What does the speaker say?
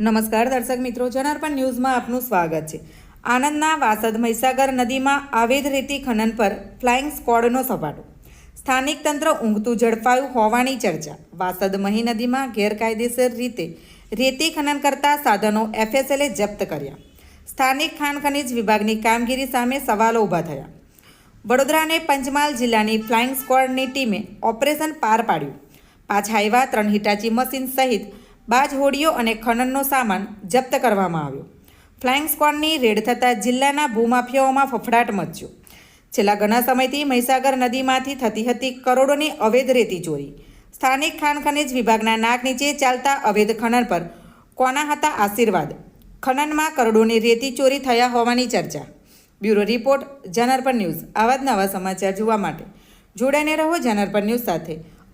નમસ્કાર દર્શક મિત્રો, જનાર્પણ ન્યૂઝમાં આપનું સ્વાગત છે. આણંદના વાસદ મહીસાગર નદીમાં આવેદ રેતી ખનન પર ફ્લાઇંગ સ્કોડનો સપાટો. સ્થાનિક તંત્ર ઊંઘતું ઝડપાયું હોવાની ચર્ચા. વાસદ મહી નદીમાં ગેરકાયદેસર રીતે રેતી ખનન કરતા સાધનો એફએસએલે જપ્ત કર્યા. સ્થાનિક ખાણ ખનિજ વિભાગની કામગીરી સામે સવાલો ઊભા થયા. વડોદરા અને પંચમહાલ જિલ્લાની ફ્લાઇંગ સ્ક્વોડની ટીમે ઓપરેશન પાર પાડ્યું. પાછા આવ્યા ત્રણ હિટાચી મશીન સહિત બાજ હોડીઓ અને ખનનનો સામાન જપ્ત કરવામાં આવ્યો. ફ્લાઇંગ સ્કવોડની રેડ થતાં જિલ્લાના ભૂમાફિયાઓમાં ફફડાટ મચ્યો. છેલ્લા ઘણા સમયથી મહીસાગર નદીમાંથી થતી હતી કરોડોની અવૈધ રેતી ચોરી. સ્થાનિક ખાણ ખનિજ વિભાગના નાક નીચે ચાલતા અવૈધ ખનન પર કોના હતા આશીર્વાદ? ખનનમાં કરોડોની રેતી ચોરી થયા હોવાની ચર્ચા. બ્યુરો રિપોર્ટ જનરપર ન્યૂઝ. આવા જ નવા સમાચાર જોવા માટે જોડાઈને રહો જનરપર ન્યૂઝ સાથે.